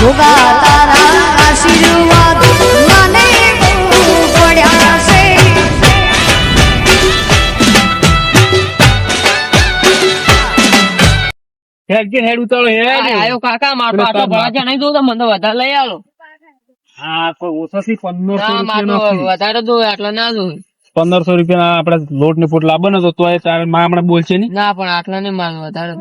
ભોગા તારા આશીર્વાદ મને પડ્યા છે. હેડ કે હેડ ઉતારો હેડ. આયો કાકા માર પાછો નહીં જોતો મને વધારે લઈ આલો. હા કોઈ વધારે જોવે આટલા ના જોવે. પંદરસો રૂપિયા આપડે લોટ ને ફૂટ લાવો ને તો એ તારે માં હમણાં બોલશે નહીં. ના પણ આટલા ને માર વધારે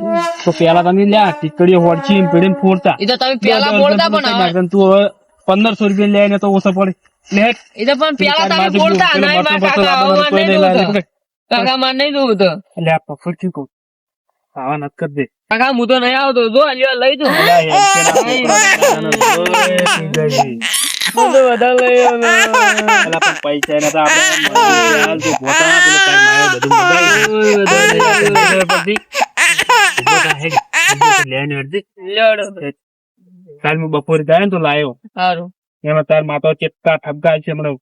તો. પેલા તમે લ્યા ટીકડીઓ હોડચી પીડી ફોડતા. એ તો તમે પેલા બોલતા પણ તું હવે. પંદરસો રૂપિયા લઈને તો ઓછા પડે. લે. એ તો પણ પેલા તમે બોલતા ના બસો કાકા આવવા નહીં તો. કાકા માં નહીં દઉં તો. એટલે આ પફડ શું કહું આવા નત કર દે. કાકા હું તો નહીં આવતો. જો લ્યો લઈ જો અલ્યા હેડ કે ના. છોકરાને ઓય પીજાજી. હું તો વધારે લઈ. પૈસા તો આપણે હાલ તો પોતા પેલો તાર માયો બધું. પછી લેને કાલ હું બપોરે જાય ને તો લાયો સારું એમાં તાર માતો ચેટકા ઠપકા છે હમણાં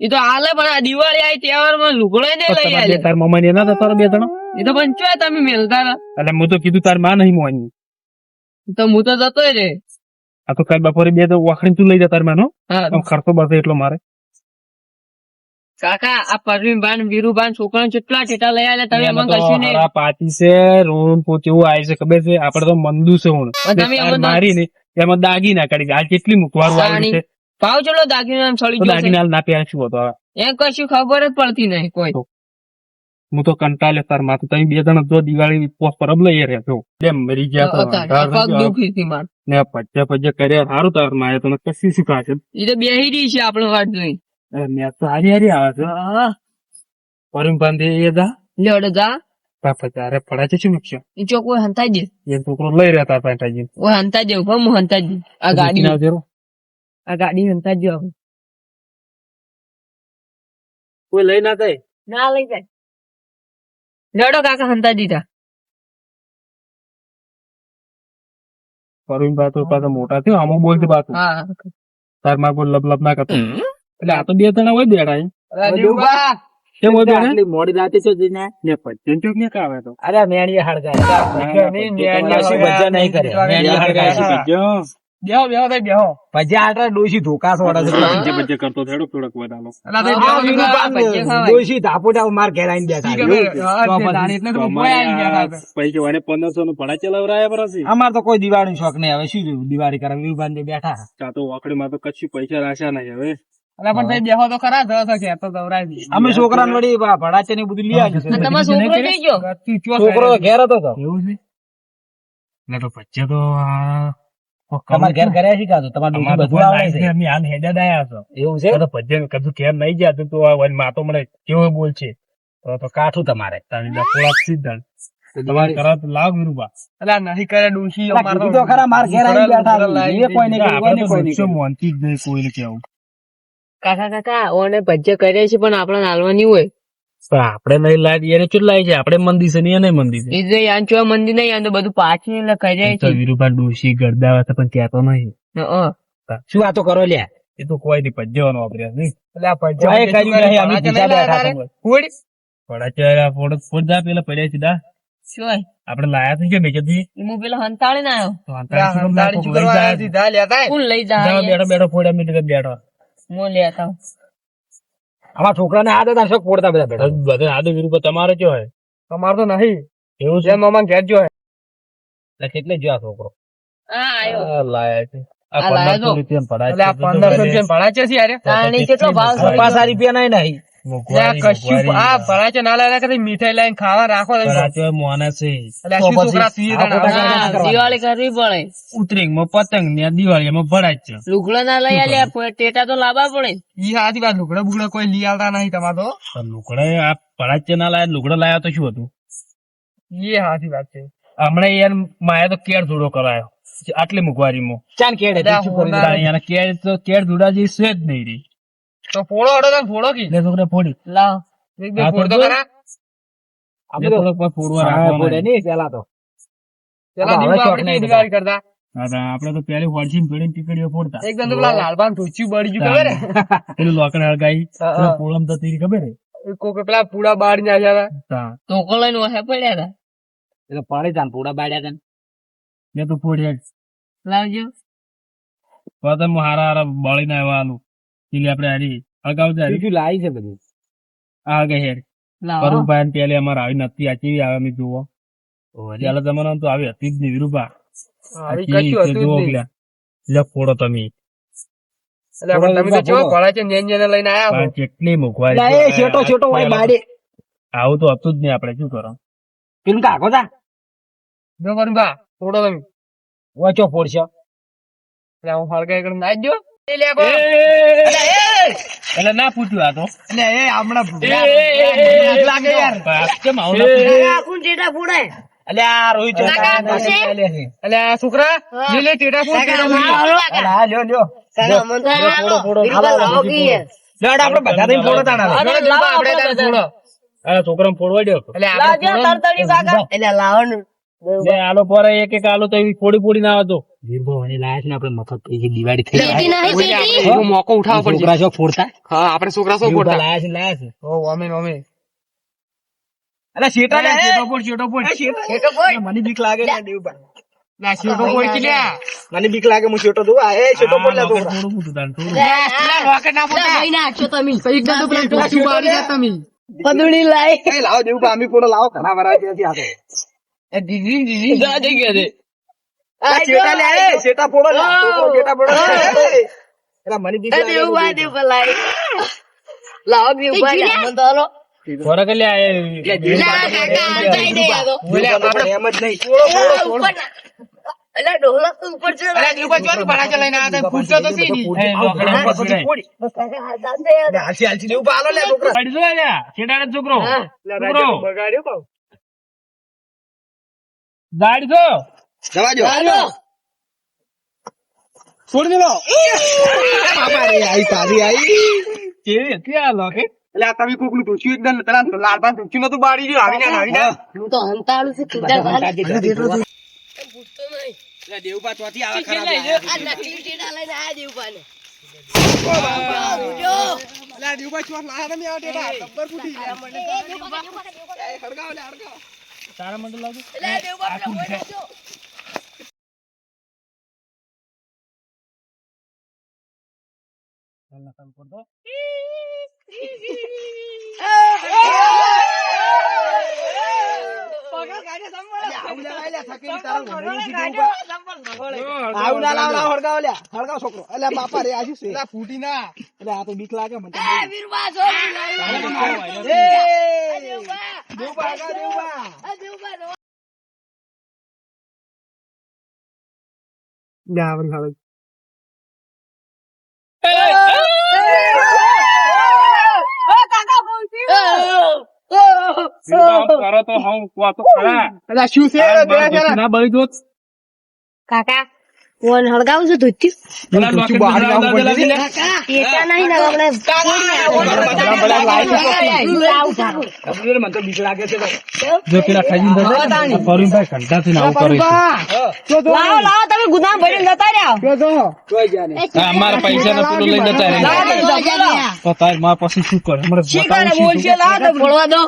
એ તો હાલે પણ દિવાળી આવી તહેવારમાં લુગડો લઈ તાર મમ્મી એના હતા તારા બે જણા એ તો પણ તમે મેલતા એટલે હું તો કીધું તારમાં નહીં મોની તો હું તો જતો રે આ તો કાલ બપોરે બે તો વાખડી તું લઈ જા તાર માનો ખર્ચો બસે એટલો મારે કાકા આ પરવીન ભાન વીરુભાન છોકરા કેટલા ટેટા લઈ આલે તમે તો કશું નહીં. હારા પાટી છે રોમ પોતે એવું આવી છે ખબર છે? આપડે તો મંદુ છે હું મારી ને એમાં દાગી ના કાઢી આ કેટલી મુખવારું આવ્યું છે? પાવ ચલો દાગીના આમ સળી ગયો છે. ના પ્યાર શું હતો એ કશું ખબર જ પડતી નહીં કોઈ. હું તો કંટાળે તાર માથું. તમે બે જણા જો દિવાળી પોસ પરબ લઈ રહ્યા છો. કેમ મરી ગયા તો અત્યારે પગ દુખી હતી માર. ને પજ્જે પજ્જે કર્યા. સારું તાર મારે તને કશી શીખાશે એ તો બેહી રહી છે આપણે વાત જોઈ મેં તો હારી હારી આવે છે. પરિમ બાંધે એ દા લેવડો જા. બાપા તારે પડા છે શું મૂકશો એ ચોક કોઈ હંતાઈ દે. એ છોકરો લઈ રહ્યા તાર પાંટાજી ઓય હંતાઈ દે ઊભા હું હંતાઈ દે. આ ગાડી. આ ગાડી હંતાઈ દે હવે. કોઈ લઈ ના થાય ના લઈ જાય. લેવડો કાકા હંતાઈ દીધા. પરિમ બા તો પાછા મોટા થયો આમાં બોલતી બાતું હા તારમાં કોઈ લબ લબ ના કરતો. એટલે આ તો બે જણા હોય બેઠા પંદરસો નું ભણા ચલાવરાયા પરસી અમાર તો કોઈ દિવાળી શોખ નહીં. હવે શું દિવાળી કરે બેઠા. તો વાકડી માં તો કશું પૈસા રાખ્યા નહીં હવે. અલા પણ ભાઈ બેહો તો ખરા જવા તો ઘેર દવરાય દે. અમે છોકરા વળી ભડાચે ને બધું લઈ આવ્યું અને તમારો છોકરો કઈ ગયો? છોકરો ઘેર હતો તો. એવું છે? એટલે તો પજ્જે તો આ ઘેર કર્યા છે કાં તો? તમારે ડોશી અમારે તો બધું આવડે છે? અમે હાલ હેડા દાયા છો એવું છે? તો ભજ્જે કદું કેમ નહીં ગયા તો માતો મને કેવો બોલ છે તો તો કાઠું તમારે. તારી તમારે લાવ વિરુબા અલા નહીં કરે ડોશી અલા, તો ખરા માર ઘેર આવીને બેઠા એ કોઈ કોઈ કોઈ વૃક્ષો મોનતી જ નહીં કોઈને કેવું કાકા કાકા ઓને ભજ્ય કરે છે પણ આપણે નાલવાની હોય. પણ આપણે નહીં લાવી એને કેટલા લાવી છે? આપણે મંદી છે નહીં એને મંદી છે? એટલે યાન ચો મંદિર નહીં યાન તો બધું પાછી એટલે કરે તો છે વિરુબા ડોશી ગરદાવા હતા પણ કહેતો નહીં. શું વાતો કરો લ્યા? એ તો કોઈ નહીં પજ્જવાનો વાપર્યા નહીં. કોઈ કર્યું નહીં અમે બીજા બેઠા ફૂડ પડા ફોટો ફોટ જા પેલા પડ્યા સીધા શું? આપણે લાયા થઈ કે મેચેથી એ હું પેલા હંતાળી ના આવ્યો તો આંતરરાષ્ટ્રીય કોક લઈ લેતા કોણ લઈ જાઓ, જાય બેઠો બેઠો ફોડ્યા મીટર બેઠો. હું લેતા આવું. છોકરાને હાથ હતા શોખ પોડતા બધા બેઠા. બધા આદો વિરુબા તમારે જો હોય અમાર તો નહીં. એવું છે? મામા ઘેર જો એટલે કેટલે જોયા છોકરો? હા આયો. આ લાયા છે. આ આ પંદરસો. રૂપિયા પડાય એટલે આ છે. પચાસ રૂપિયા નહીં નહીં. કશું આ મોંઘવારી. ના લાયા કદી મીઠાઈ લાવીને ખાવા રાખો મોના છે. હા, દિવાળી કરવી પડે. ઉતરેંગમાં પતંગ ને દિવાળી ભરાય જ ના લઈ આલ્યા ટેટા તો લાવવા પડે. ઈ હાથી વાત લુગડા બુગડા કોઈ લઈ આવતા નહીં તમારે તો. લુકડા આ ભરાય જ ના લાયા? લુગડો લાયા તો શું હતું? એ હાથી વાત છે. હમણાં યાર માયા તો કેળ ધૂળો કરાયો. આટલી મોંઘવારીમાં ચાન કેડ કેડ કરી ધૂળા જેવી છે જ નહીં રહી તો ફોડો અડો તો ફોડો કી. લે છોકરા ફોડી. લાવ. એક બે ફોડ તો કરા આપણે થોડોક પર ફોડવા રાખવાના. બોલે નહીં પેલા તો. પેલા હવે આપણે નહીં કરતા. આપડે તો પેલી વળસીને પેલી ટીકડીઓ ફોડતા. એકદમ તો પેલા લાલબાન ધોચ્યું બળી ગયું ખબર પેલું લોકડ હળગાઈ. પોળમ તો તીર ખબર કોક પેલા પૂડા બાર ને આવ્યા હા. તો લઈને વાહે પડ્યા હતા. એટલે તો પાડી તાન પૂડા બાડ્યા તા મેં તો ફોડ્યા. લાવજો. તો તો હું હારા હારા બળીને આવ્યા આલું. એટલે આપણે હારી અગાઉ બીજું લાવી છે બધું. આ ગઈ હેર. પરુભાઈ પેલે અમારે આવી નથી આ કેવી આવે અમે જોવો પેલા જમાના તો આવી હતી જ નહીં વિરુભા. આવી કશું હતું જ નહીં. લે ફોડો તમે. આવું તો હતું જ નહીં આપણે શું કરો? પેલું કાકો તા થોડો તમે. ઓછો ફોડશે. એટલે હું હળગાઈ કરીને નાઈ જો. એ લે કો. એટલે ના પૂછ્યું આ તો. એટલે એ હમણાં લાગે યાર. કેમ આવું આખું જેટા ફોડાય અલ્યા રોહિત આ છોકરા લે લે ટેટા ફોડ, હા લ્યો લ્યો. ફોડો, ફોડો. લેવડ આપણે બધા થઈને ફોડો તાણા આપણે છોકરાને ફોડવા દ્યો. એટલે લાવવાનું આલો પોરે એક એક આલો તો એવી ફોડી ફોડી ના આવતો વીરભાઈ લાયા છે ને આપણે મફત પૈકી દિવાળી થઈ પેટી નહીં પેટી. એનો મોકો ઉઠાવવો પડશે. છોકરા શોખ ફોડતા? હા આપણે છોકરા શું વીરભાઈ લાયા છે લાયા છે ઓ અમે ને અલા શેટા લે. શેટો ફોડ, શેટો ફોડ. શેટો ફોડ. મને બીક લાગે ને દેવભાઈ ના, શેટો ફોડ કે લ્યા. મને બીક લાગે હું શેટો દઉં આ એ શેટો ફોડ લે થોડું મોટું તાન, થોડું. પેલા રોકેટ ના ના, ભાઈ ના આટલો તમે એકદમ તો પેલા ઢોસું બાળી ગયા તમે. પદુડી લાય. એ લાવો દેવભાઈ અમે ફોડો લાવો ઘણા વરા ત્યાંથી આતો એ ઢીંગી ઢીંગી. આ શેટા લે એ ફોડો લે ફોડો એલા મને લાગે દેવ બા દેવ લાય લાવો બા મન તો હાલો પોરે લે આ ના કાકા આચાઈ દે તો બોલે, આપણે એમ જ નહીં ઉપર ના. એટલે તો ઉપર છે અરે, દીપા ચોથી ભરાચે લઈને આવ્યા હતા. પૂછતો તો સી. એ ઉપર પછી પીડાય. ફોડી કાકા હાથ આમ દે. લે, હાલસી હાલસી લે છોકરા પાડી દો લ્યા. છેડાડે છોકરો છોકરો બગાડ્યો કહું. ગાડી દો જવા દો. હાલો. છોડી દેલો બાપા આઈ તારી આઈ. કે કે આ લોકે એટલે આ તમે કોકનું ટોચ્યું એકદમ પેલા લાલબાન ટોચ્યું નતું બાળી ગયું આવીને આવીને હું. તો હંતાળું છું કીધા તાર ભાઈ. પૂછતો નહીં. ચોથી આવા આ નકલી ટેટા લઈને આયા દેવ બાને. ચોથ લાયા તમે આ ટેટા ટબ્બર ફૂટી ગયા. એ દેવ તારા માટે લાવજો. એટલે દેવ બા પેલા જો. આવું લે લે થકેલી તારા ઘોડેલી છે દેવબા આવું ના લાવ લાવ હરગાવ લે હરગાવ છોકરો. એટલે બાપા રે આજી છે. ફૂટી ના. એટલે આ તો બીક લાગે મને. વિભાગ કરો તો હું કહો તો દો. કાકા ફોન હળગાવું છું ધોતી. જો પેલા ખાઈ જઈને જશે ને, તો ફરીને ઘંટાથી ને આવું કરે લાવો લાવો તમે ગુદામ ભરીને જતા રહ્યા. જોઈ ગયા ને. આ અમારા પૈસા ને પેલું લઈને જતા રહે. તો તારમાં પછી શું કરે? હમણાં બતાવું શું છે. ફોડવા દો.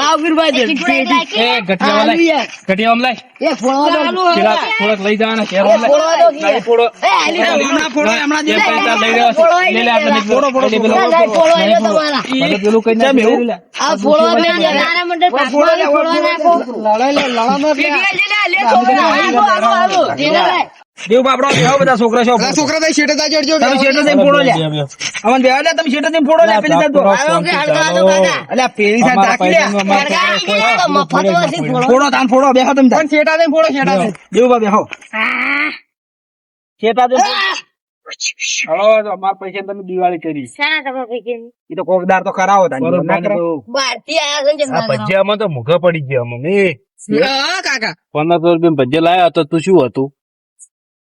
લાવ વીરભાઈ એ ગઠિયા લાય ગઠિયા આમ લાય એ ફોડવા દો થોડાક લઈ જવાના કેરો લાય ફોડવા ફોડો એ હાલી દો. હમણાં ફોડો, હમણાં જે જે પૈસા લઈ રહ્યા છે, લઈ લે આપણે ફોડો ફોડો ના, ના, ફોડવા તમારા પેલું કઈ ના એવું? આ ફોડવા દો તારા માટે પાછળ ફોડવા નાખો લડાઈ લે, લડામાં એટલે લે, લે, લે, લે, છોકરા, દેવ બાપડો બેહો બધા છોકરા છો છોકરા થઈ શેઠે તા ચડજો તમે શેઠે થઈ ફોડો લે. અમન દેવા લે તમે શેઠે થઈ ફોડો લે પેલી સાઈડ આવો કે હળગાવા દો કાકા અલ્યા પેલી અમારા તાકી લે ફોડો. ફોડો તાન ફોડો બેહો તમે પણ શેટા થઈ ફોડો શેટા થઈ દેવ બા બેહો આ, શેઠા દે. હળો, તો અમારા પૈસા તમે દિવાળી કરી. શાના તમારા પૈકી? ઈ તો કોકદાર તો કરાવો તાન ના કરાવો. તો બહારથી આયા છે આ ભજીયામાં તો મૂઘા પડી ગયા મમ્મી હા, કાકા. પંદરસો રૂપિયા ભજીયા લાયા તો તું શું હતું?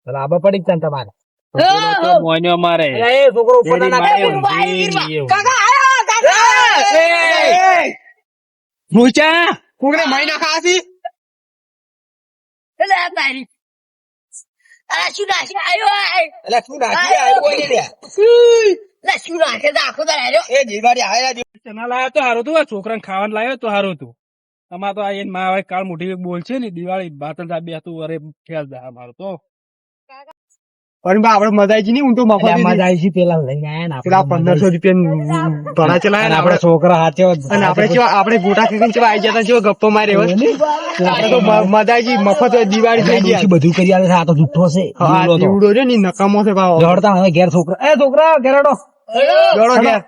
લાભા પડી જ તમારે. તો મારે. એ છોકરો ઉપર ના તેરી નાખે. માએ ઊંઘી એવું. ભૂચા કોકને મહિના ખાસી એટલે આ તારી. અલા, શું નાખે? શું આવ્યું હોય ને શું નાખે તો આખો દાડો આયો. એ જીવાડી આયા ચના લાયો તો હારું હતું છોકરાને ખાવાનું લાવ્યો તો સારું હતું અમાર તો આ એ માં કાળ મોટી બોલ છે ને દિવાળી બાતલ બે હતું અરે ખ્યાલ દા અમારો તો પણ બા આપડે મજાજી નહીં હું તો મફત આવી પેલા લઈને આયા ને પેલા પંદરસો રૂપિયા ભણા ચલાયા ને આપડે આપડે છોકરા હાથે અને આપણે કેવા આપણે ગોટા ખેકીને કેવા આઈ જતા કેવા ગપ્પો મારે આપણે તો મ- મજાજી મફત દિવાળી થઈ ગયા. બધું કરી આવે છે આ તો જુઠ્ઠો છે હા દીવડો છે ને નકામો છે ભાવ દોડતા હવે ઘેર છોકરા એ છોકરા ઘેર દોડો ઘેર.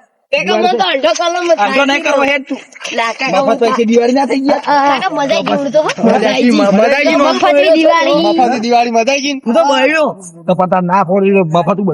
દિવાળી ના ફોડી બધું